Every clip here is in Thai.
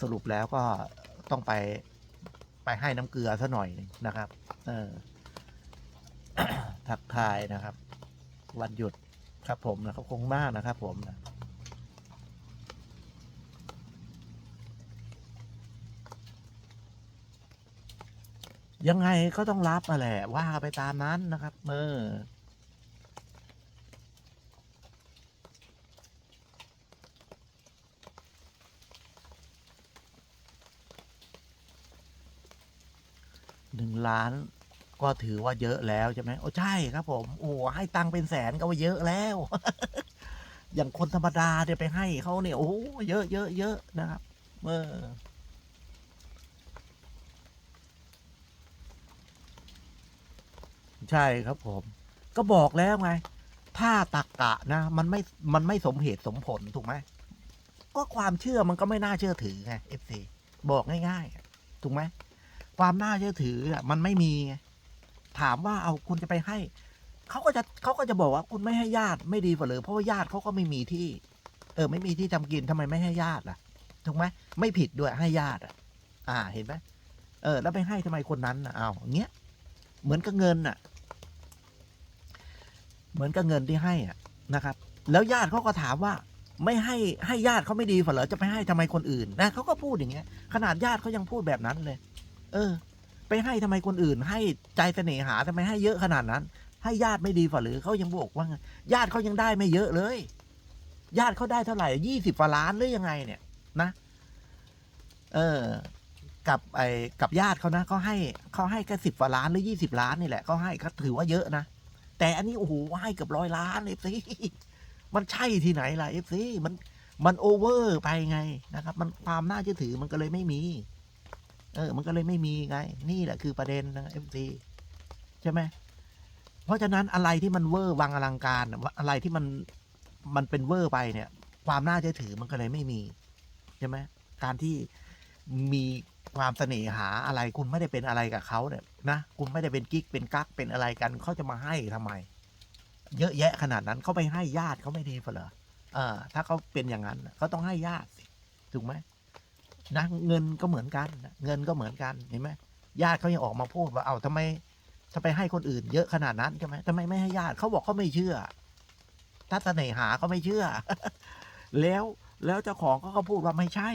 สรุปแล้วก็ต้องไปไปให้น้ำเกลือซะหน่อยหนึ่งนะครับ เออทักทายนะครับ วันหยุดครับผมนะครับคงมากนะครับ ผมนะยังไงก็ต้องรับมาแหละว่าไปตามนั้นนะครับเออ หนึ่งล้าน ก็ถือว่าเยอะแล้วใช่ไหมโอ้ใช่ครับ ผมโอ้ให้ตังเป็นแสนก็ว่าเยอะแล้ว อย่างคนธรรมดาเนี่ยไปให้เขาเนี่ยโอ้เยอะเยอะเยอะนะครับเออใช่ครับผม ก็บอกแล้วไง ถ้าตักกะนะ มันไม่มันไม่สมเหตุสมผลถูกไหมก็ความเชื่อมันก็ไม่น่าเชื่อถือไงเอฟซีบอกง่าย ๆ ถูกไหม ความน่าเชื่อถืออะมันไม่มี ถามว่าเอาคุณจะไปให้เขาก็จะเขาก็จะบอกว่าคุณไม่ให้ญาติไม่ดีกว่าเลยเพราะว่าญาติเขาก็ไม่มีที่ เออ ไม่มีที่ทำกินทำไมไม่ให้ญาติล่ะถูกไหมไม่ผิดด้วยให้ญาติอะ อ่าเห็นไหมเออ แล้วไปให้ทำไมคนนั้นอะเอาอย่างเงี้ยเหมือนกับเงินอะ เหมือนกับเงินที่ให้อะนะครับ แล้วญาติเขาก็ถามว่า ไม่ให้ให้ญาติเขาไม่ดีฝ่เหรอจะไปให้ทำไมคนอื่นนะเขาก็พูดอย่างเงี้ย ขนาดญาติเขายังพูดแบบนั้นเลย เออ ไปให้ทำไมคนอื่น ให้ใจเสน่หาทำไมให้เยอะขนาดนั้น ให้ญาติไม่ดีฝ่าหรือเขายังบอกว่า ญาติเขายังได้ไม่เยอะเลย ญาติเขาได้เท่าไหร่ยี่สิบล้านหรือยังไงเนี่ย นะ เออ กับไอ้กับญาติเขานะเขาให้เขาให้แค่สิบล้านหรือยี่สิบล้านนี่แหละเขาให้เขาถือว่าเยอะนะแต่อันนี้โอ้โหให้เกือบร้อยล้านเอฟซีมันใช่ที่ไหนล่ะเอฟซีมันมันโอเวอร์ไปไงนะครับ มันความน่าเชื่อถือมันก็เลยไม่มี เออ มันก็เลยไม่มีไง นี่แหละคือประเด็นนะเอฟซีใช่ไหมเพราะฉะนั้นอะไรที่มันเวอร์วังอลังการอะไรที่มันมันเป็นเวอร์ไปเนี่ย ความน่าเชื่อถือมันก็เลยไม่มีใช่ไหมการที่มีความเสน่หาอะไรคุณไม่ได้เป็นอะไรกับเขาเนี่ยนะคุณไม่ได้เป็นกิ๊กเป็นกั๊กเป็นอะไรกันเขาจะมาให้ทำไม เยอะแยะขนาดนั้นเขาไปให้ญาติเขาไม่ดีเปล่าเออถ้าเขาเป็นอย่างนั้นเขาต้องให้ญาติถูกไหม นะเงินก็เหมือนกัน เงินก็เหมือนกันเห็นไหมญาติเขายังออกมาพูดว่าเอาทำไมถ้าไปให้คนอื่นเยอะขนาดนั้นใช่ไหมทำไมไม่ให้ญาติเขาบอกเขาไม่เชื่อ ถ้าเสน่หาเขาไม่เชื่อ แล้วแล้วเจ้าของเขาก็พูดว่าไม่ใช่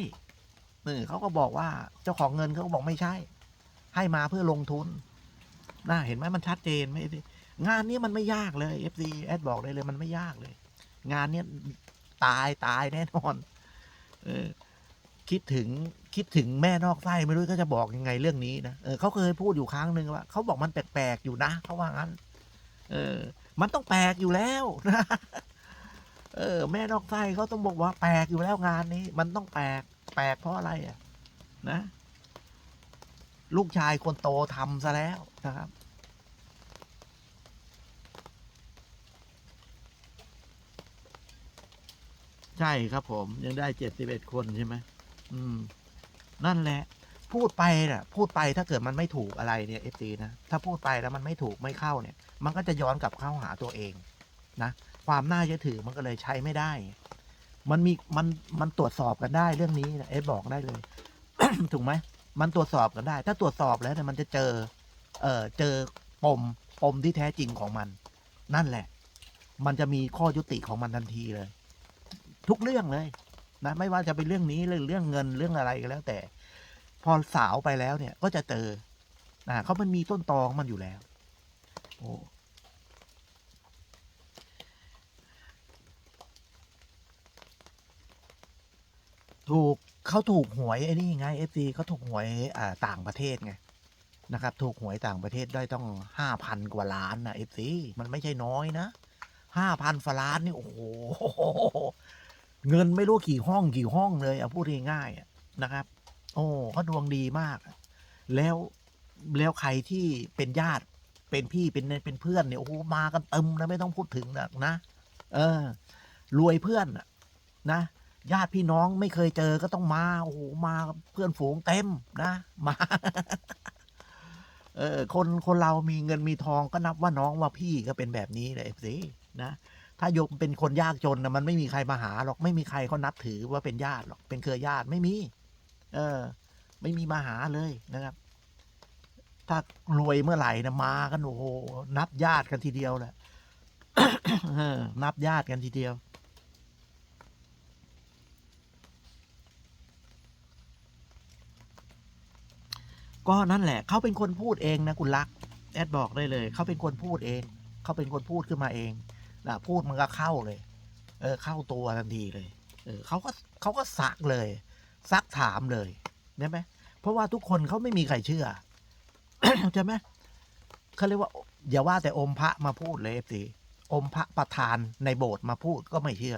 เออเขาก็บอกว่าเจ้าของเงินเขาก็บอกไม่ใช่ ให้มาเพื่อลงทุนน่าเห็นไหมมันชัดเจนไหมงานนี้มันไม่ยากเลยเอฟซีแอดบอกได้เลย มันไม่ยากเลย งานเนี้ยตายตายแน่นอน เออ คิดถึงคิดถึงแม่นอกไส้ไม่รู้ก็จะบอกยังไงเรื่องนี้นะเออเขาเคยพูดอยู่ครั้งหนึ่งว่าเขาบอกมันแปลกๆอยู่นะเขาว่างั้น เออ มันต้องแปลกอยู่แล้วนะเออ แม่นอกไส้เขาต้องบอกว่าแปลกอยู่แล้วงานนี้ มันต้องแปลกแปลกเพราะอะไรอะ นะ ลูกชายคนโตทำซะแล้วนะครับใช่ครับผมยังได้เจ็ดสิบเอ็ดคนใช่ไหม อืม นั่นแหละ พูดไปน่ะ พูดไปถ้าเกิดมันไม่ถูกอะไรเนี่ยเอฟซีนะ ถ้าพูดไปแล้วมันไม่ถูกไม่เข้าเนี่ย มันก็จะย้อนกลับเข้าหาตัวเองนะ ความน่าเชื่อถือมันก็เลยใช้ไม่ได้ มันมีมันมันตรวจสอบกันได้เรื่องนี้นะเอฟบอกได้เลย ถูกไหม มันตรวจสอบกันได้ ถ้าตรวจสอบแล้วเนี่ยมันจะเจอ เออเจอปม ปมที่แท้จริงของมัน นั่นแหละ มันจะมีข้อยุติของมันทันทีเลย ทุกเรื่องเลย นะไม่ว่าจะเป็นเรื่องนี้เรื่องเรื่องเงินเรื่องอะไรก็แล้ว แต่ พอสาวไปแล้วเนี่ยก็จะเจอนะเขามันมีต้นตอของมันอยู่แล้ว โอ้ถูกเขาถูกหวยไอ้นี่ไงเอฟซีเขาถูกหวยอ่าต่างประเทศไงนะครับถูกหวยต่างประเทศได้ต้องห้าพันกว่าล้านนะเอฟซีมันไม่ใช่น้อยนะห้าพันฝล้านนี่โอ้โห เงินไม่รู้กี่ห้องกี่ห้องเลยเอาพูดง่ายๆนะครับ โอ้เขาดวงดีมาก แล้วแล้วใครที่เป็นญาติเป็นพี่เป็นเป็นเพื่อนเนี่ยโอ้โหมากันเต็มนะไม่ต้องพูดถึงนะนะเออ รวยเพื่อนนะญาติพี่น้องไม่เคยเจอก็ต้องมาโอ้โหมาเพื่อนฝูงเต็มนะมาเออคนคนเรามีเงินมีทองก็นับว่าน้องว่าพี่ก็เป็นแบบนี้แหละสินะ ถ้าโยมเป็นคนยากจนนะมันไม่มีใครมาหาหรอก ไม่มีใครเขานับถือว่าเป็นญาติหรอก เป็นเครือญาติไม่มี เออ ไม่มีมาหาเลยนะครับ ถ้ารวยเมื่อไหร่นะมากันโอ้โหนับญาติกันทีเดียวแหละนับญาติกันทีเดียวก็นั่นแหละเขาเป็นคนพูดเองนะคุณลักษณ์แอดบอกได้เลย เขาเป็นคนพูดเอง เขาเป็นคนพูดขึ้นมาเอง นะพูดมันก็เข้าเลย เออ เข้าตัวทันทีเลย เออเขาก็เขาก็ซักเลย ซักถามเลยใช่ไหมเพราะว่าทุกคนเขาไม่มีใครเชื่อใช่ไหมเขาเรียกว่า อย่าว่าแต่อมพระมาพูดเลยสิอมพระประธานในโบสถ์มาพูดก็ไม่เชื่อ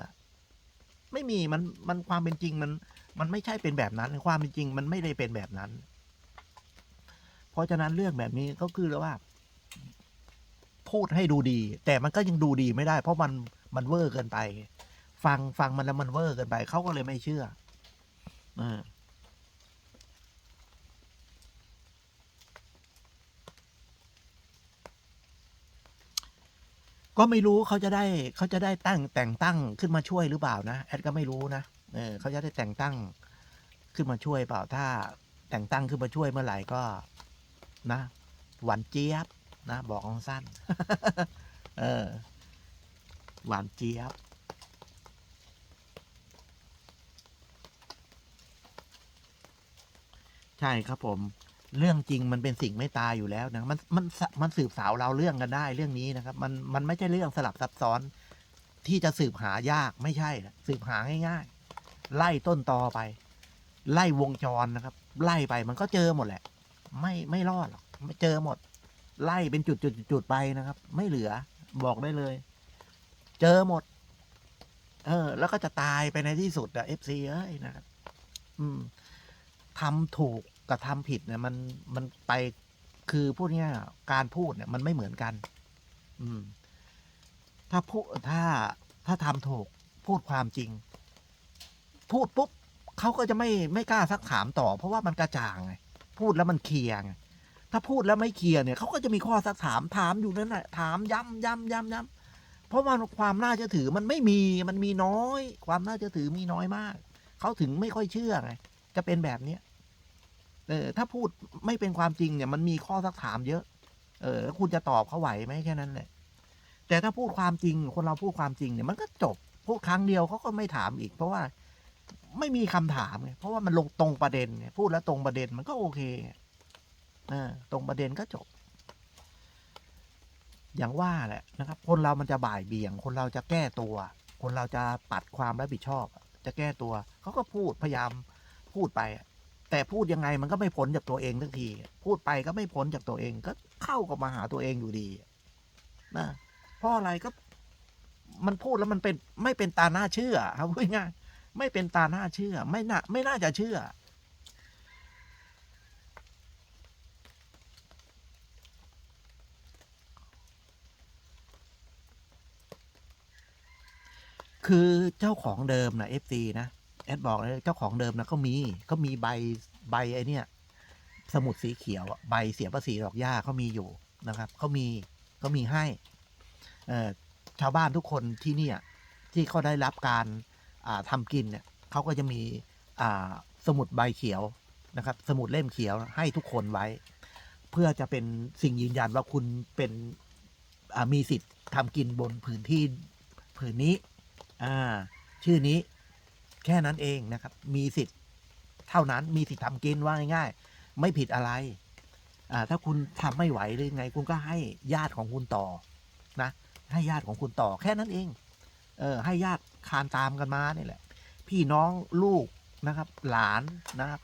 ไม่มีมันมันความเป็นจริงมัน มันไม่ใช่เป็นแบบนั้น ความเป็นจริงมันไม่ได้เป็นแบบนั้น เพราะฉะนั้นเรื่องแบบนี้ก็คือว่า พูดให้ดูดี แต่มันก็ยังดูดีไม่ได้ เพราะมันมันเวอร์เกินไป ฟังฟังมันแล้วมันเวอร์เกินไปเขาก็เลยไม่เชื่อเออก็ไม่รู้เขาจะได้เขาจะได้ตั้งแต่งตั้งขึ้นมาช่วยหรือเปล่านะแอดก็ไม่รู้นะเออเขาจะได้แต่งตั้งขึ้นมาช่วยเปล่าถ้าแต่งตั้งขึ้นมาช่วยเมื่อไหร่ก็นะ หวานเจี๊ยบ นะบอกสั้น เออ หวานเจี๊ยบใช่ครับผม เรื่องจริงมันเป็นสิ่งไม่ตายอยู่แล้วนะมันมันมันสืบสาวเราเรื่องกันได้เรื่องนี้นะครับ มันมันไม่ใช่เรื่องสลับซับซ้อน ที่จะสืบหายากไม่ใช่สืบหาง่าย ๆ ไล่ต้นตอไป ไล่วงจรนะครับ ไล่ไปมันก็เจอหมดแหละ ไม่ไม่รอดหรอกเจอหมด ไล่เป็นจุดจุดจุดไปนะครับ ไม่เหลือบอกได้เลย เจอหมด เออ แล้วก็จะตายไปในที่สุดอะเอฟซีเอ้ยนะครับ อืมทำถูกกับทำผิดเนี่ย มันมันไปคือพูดง่ายการพูดเนี่ย มันไม่เหมือนกัน อืม ถ้าพูดถ้าถ้าทำถูกพูดความจริง พูดปุ๊บเขาก็จะไม่ไม่กล้าซักถามต่อ เพราะว่ามันกระจ่างไงพูดแล้วมันเคลียร์ไง ถ้าพูดแล้วไม่เคลียร์เนี่ยเขาก็จะมีข้อซักถามถามอยู่นั่นแหละถามย้ำย้ำย้ำย้ำเพราะว่าความน่าเชื่อถือมันไม่มีมันมีน้อย ความน่าเชื่อถือมีน้อยมากเขาถึงไม่ค่อยเชื่อไงจะเป็นแบบเนี้ยเออถ้าพูดไม่เป็นความจริงเนี่ย มันมีข้อซักถามเยอะ เออแล้วคุณจะตอบเขาไหวไหมแค่นั้นแหละแต่ถ้าพูดความจริง คนเราพูดความจริงเนี่ยมันก็จบพูดครั้งเดียวเขาก็ไม่ถามอีก เพราะว่าไม่มีคำถามไงเพราะว่ามันลงตรงประเด็นไงพูดแล้วตรงประเด็นมันก็โอเคเออ ตรงประเด็นก็จบ อย่างว่าแหละนะครับ คนเรามันจะบ่ายเบี่ยง คนเราจะแก้ตัว คนเราจะปัดความรับผิดชอบ จะแก้ตัว เขาก็พูดพยายามพูดไป แต่พูดยังไงมันก็ไม่พ้นจากตัวเองทักที พูดไปก็ไม่พ้นจากตัวเอง ก็เข้ากับมาหาตัวเองอยู่ดีนะเพราะอะไรก็มันพูดแล้วมันเป็นไม่เป็นตาหน้าเชื่อครับพูดง่ายไม่เป็นตาหน้าเชื่อ ไม่น่าไม่น่าจะเชื่อ คือเจ้าของเดิมนะเอฟซีนะแอดบอกเลยเจ้าของเดิมนะเขามีเขามีใบใบไอเนี่ย สมุดสีเขียวใบเสียภาษีดอกหญ้าเขามีอยู่นะครับเขามีเขามีให้เอ่อชาวบ้านทุกคนที่เนี่ยที่เขาได้รับการอ่าทำกินเนี่ยเขาก็จะมีอ่าสมุดใบเขียวนะครับ สมุดเล่มเขียวให้ทุกคนไว้ เพื่อจะเป็นสิ่งยืนยันว่าคุณเป็นมีสิทธิ์ทำกินบนผืนที่ผืนนี้ อ่า ชื่อนี้แค่นั้นเองนะครับ มีสิทธิ์เท่านั้นมีสิทธิ์ทำกินว่าง่ายๆ ไม่ผิดอะไร อ่า ถ้าคุณทำไม่ไหวหรือไง คุณก็ให้ญาติของคุณต่อนะ ให้ญาติของคุณต่อแค่นั้นเอง เออ ให้ญาติคานตามกันมานี่แหละ พี่น้องลูกนะครับ หลานนะครับ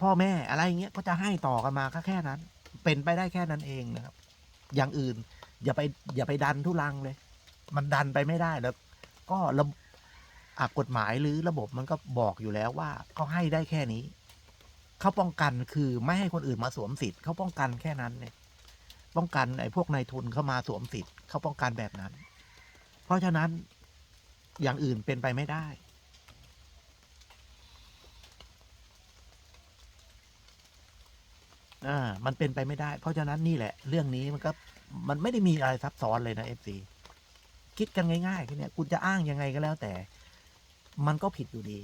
พ่อแม่อะไรเงี้ยก็จะให้ต่อกันมาก็แค่นั้น เป็นไปได้แค่นั้นเองนะครับ อย่างอื่น อย่าไปอย่าไปดันทุลังเลย มันดันไปไม่ได้แล้ว ก็ระกฎหมายหรือระบบมันก็บอกอยู่แล้วว่าเขาให้ได้แค่นี้ เขาป้องกันคือไม่ให้คนอื่นมาสวมสิทธิ์เขาป้องกันแค่นั้นเนี่ย ป้องกันไอ้พวกนายทุนเข้ามาสวมสิทธิ์เขาป้องกันแบบนั้น เพราะฉะนั้นอย่างอื่นเป็นไปไม่ได้ อ่า มันเป็นไปไม่ได้ เพราะฉะนั้นนี่แหละ เรื่องนี้มันก็มันไม่ได้มีอะไรซับซ้อนเลยนะเอฟซี คิดกันง่ายๆแค่เนี้ยคุณจะอ้างยังไงก็แล้วแต่ มันก็ผิดอยู่ดี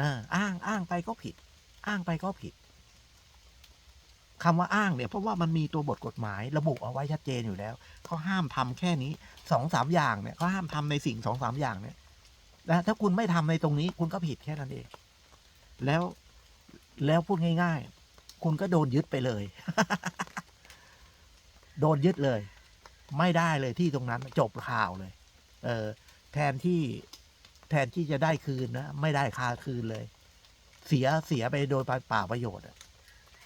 อ่าอ้างอ้างไปก็ผิด อ้างไปก็ผิดคำว่าอ้างเนี่ยเพราะว่ามันมีตัวบทกฎหมายระบุเอาไว้ชัดเจนอยู่แล้วเขาห้ามทำแค่นี้สองสามอย่างเนี่ยเขาห้ามทำในสิ่งสองสามอย่างเนี่ยนะถ้าคุณไม่ทำในตรงนี้ คุณก็ผิดแค่นั้นเอง แล้วแล้วพูดง่าย ๆ คุณก็โดนยึดไปเลย โดนยึดเลย ไม่ได้เลยที่ตรงนั้นจบข่าวเลย เออแทนที่แทนที่จะได้คืนนะไม่ได้ค่าคืนเลย เสียเสียไปโดยป่าประโยชน์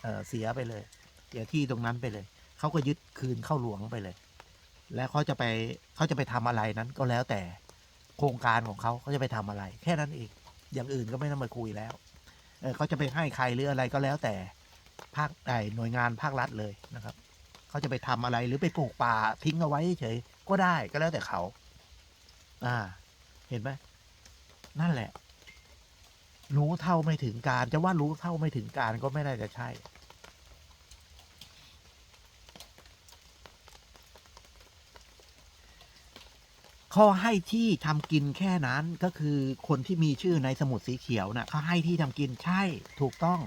เออเสียไปเลย เสียที่ตรงนั้นไปเลยเขาก็ยึดคืนเข้าหลวงไปเลย แล้วเขาจะไปเขาจะไปทำอะไรนั้นก็แล้วแต่โครงการของเขาเขาจะไปทำอะไร แค่นั้นเองอย่างอื่นก็ไม่ต้องมาคุยแล้วเเขาจะไปให้ใครหรืออะไรก็แล้วแต่ภาคไอหน่วยงานภาครัฐเลยนะครับ เขาจะไปทำอะไรหรือไปปลูกป่าทิ้งเอาไว้เฉยก็ได้ก็แล้วแต่เขา อ่า เห็นไหมนั่นแหละ รู้เท่าไม่ถึงการ จะว่ารู้เท่าไม่ถึงการก็ไม่น่าจะใช่ ข้อให้ที่ทำกินแค่นั้นก็คือคนที่มีชื่อในสมุดสีเขียวนะ่ะเขาให้ที่ทำกินใช่ถูกต้อง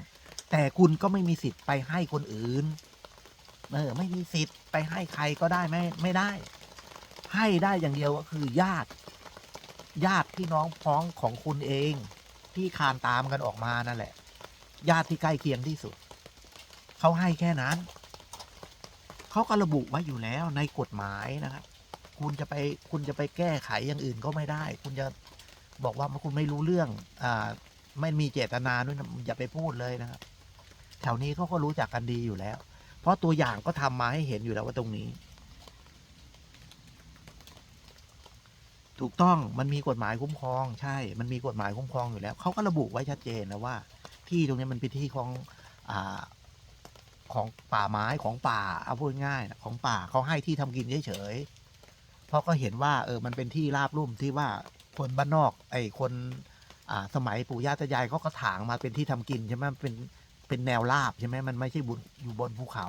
แต่คุณก็ไม่มีสิทธิ์ไปให้คนอื่น เออไม่มีสิทธิ์ไปให้ใครก็ได้ไม่ไม่ได้ ให้ได้อย่างเดียวก็คือญาติ ญาติพี่น้องพ้องของคุณเอง ที่คานตามกันออกมานั่นแหละ ญาติที่ใกล้เคียงที่สุดเขาให้แค่นั้นเขาก็ระบุไว้อยู่แล้วในกฎหมายนะครับ คุณจะไปคุณจะไปแก้ไขอย่างอื่นก็ไม่ได้ คุณจะบอกว่าคุณไม่รู้เรื่องอ่าไม่มีเจตนาด้วยอย่าไปพูดเลยนะครับ แถวนี้เขาก็รู้จักกันดีอยู่แล้ว เพราะตัวอย่างก็ทำมาให้เห็นอยู่แล้วว่าตรงนี้ ถูกต้องมันมีกฎหมายคุ้มครอง ใช่ มันมีกฎหมายคุ้มครองอยู่แล้วเขาก็ระบุไว้ชัดเจนนะว่า ที่ตรงนี้มันเป็นที่ของอของป่าไม้ของป่าเอาพูดง่ายนะของป่าเขาให้ที่ทำกินเฉยๆเพราะก็เห็นว่า เออมันเป็นที่ราบรุ่มที่ว่าคนบ้านนอก ไอ้คนสมัยปู่ย่าตายายเขาก็ถางมาเป็นที่ทำกินใช่ไหมเป็น เป็นแนวราบใช่ไหมมันไม่ใช่บุญอยู่บนภูเขา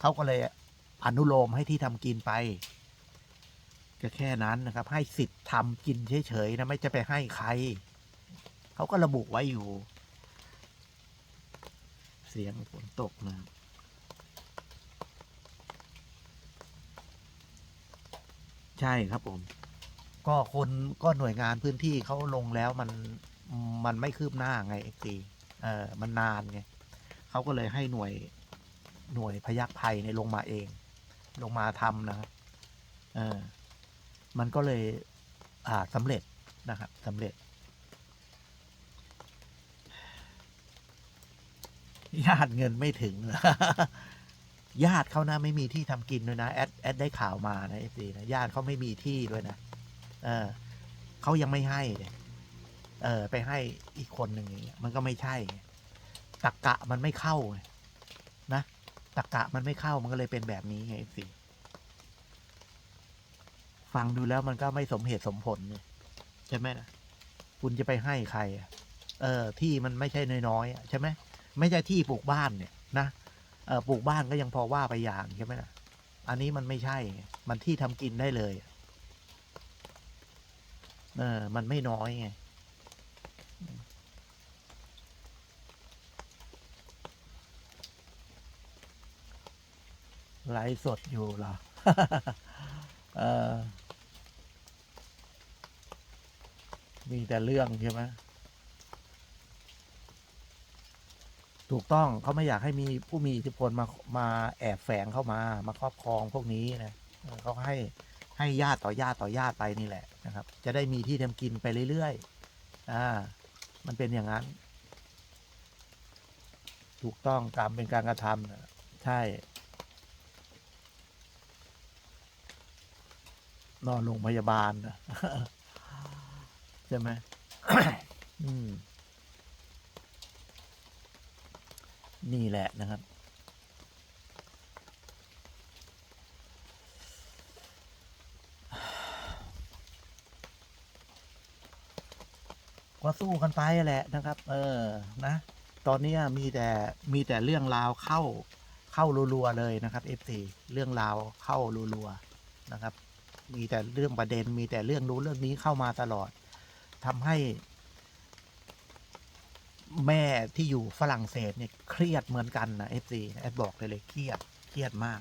เขาก็เลยอนุโลมให้ที่ทำกินไปก็แค่นั้นนะครับ ให้สิทธิ์ทำกินเฉยๆนะไม่จะไปให้ใคร เขาก็ระบุไว้อยู่ เสียงฝนตกนะใช่ครับผม ก็คนก็หน่วยงานพื้นที่เขาลงแล้วมันมันไม่คืบหน้าไงเอ็กซีเออมันนานไง เขาก็เลยให้หน่วยหน่วยพยักภัยในลงมาเอง ลงมาทำนะครับเออมันก็เลยอ่าสำเร็จนะครับสำเร็จ ญาติเงินไม่ถึงญาติเขานะไม่มีที่ทำกินด้วยนะแอดแอดได้ข่าวมานะเอฟซีนะญาติเขาไม่มีที่ด้วยนะเออเขายังไม่ให้เลยเออ ไปให้อีกคนหนึ่งมันก็ไม่ใช่ ตักกะมันไม่เข้าไงนะตักกะมันไม่เข้ามันก็เลยเป็นแบบนี้ไงเอฟซีฟังดูแล้วมันก็ไม่สมเหตุสมผลเนี่ยใช่ไหมนะคุณจะไปให้ใครอะเออที่มันไม่ใช่น้อยๆอะใช่ไหมไม่ใช่ที่ปลูกบ้านเนี่ยนะเออปลูกบ้านก็ยังพอว่าไปอย่างใช่ไหมล่ะอันนี้มันไม่ใช่ไงมันที่ทำกินได้เลยเออมันไม่น้อยไง ไลฟ์สดอยู่เหรอเออมีแต่เรื่องใช่ไหมถูกต้องเขาไม่อยากให้มีผู้มีอิทธิพลมามาแอบแฝงเข้ามา มาครอบครองพวกนี้นะเออเขาให้ให้ญาติต่อญาติต่อญาติไปนี่แหละนะครับ จะได้มีที่ทำกินไปเรื่อยๆอ่ามันเป็นอย่างนั้น ถูกต้องตามเป็นการกระทำนะใช่ นอนโรงพยาบาลนะใช่ไหมอืมนี่แหละนะครับ ก็สู้กันไปแหละนะครับ เออ นะ ตอนนี้มีแต่ มีแต่เรื่องราวเข้า เข้ารัวๆเลยนะครับ F4 เรื่องราวเข้ารัวๆนะครับ มีแต่เรื่องประเด็น มีแต่เรื่องรู้นเรื่องนี้เข้ามาตลอดทำให้ แม่ที่อยู่ฝรั่งเศสเนี่ยเครียดเหมือนกันนะเอฟซีแอดบอกเลยเลยเครียดเครียดมาก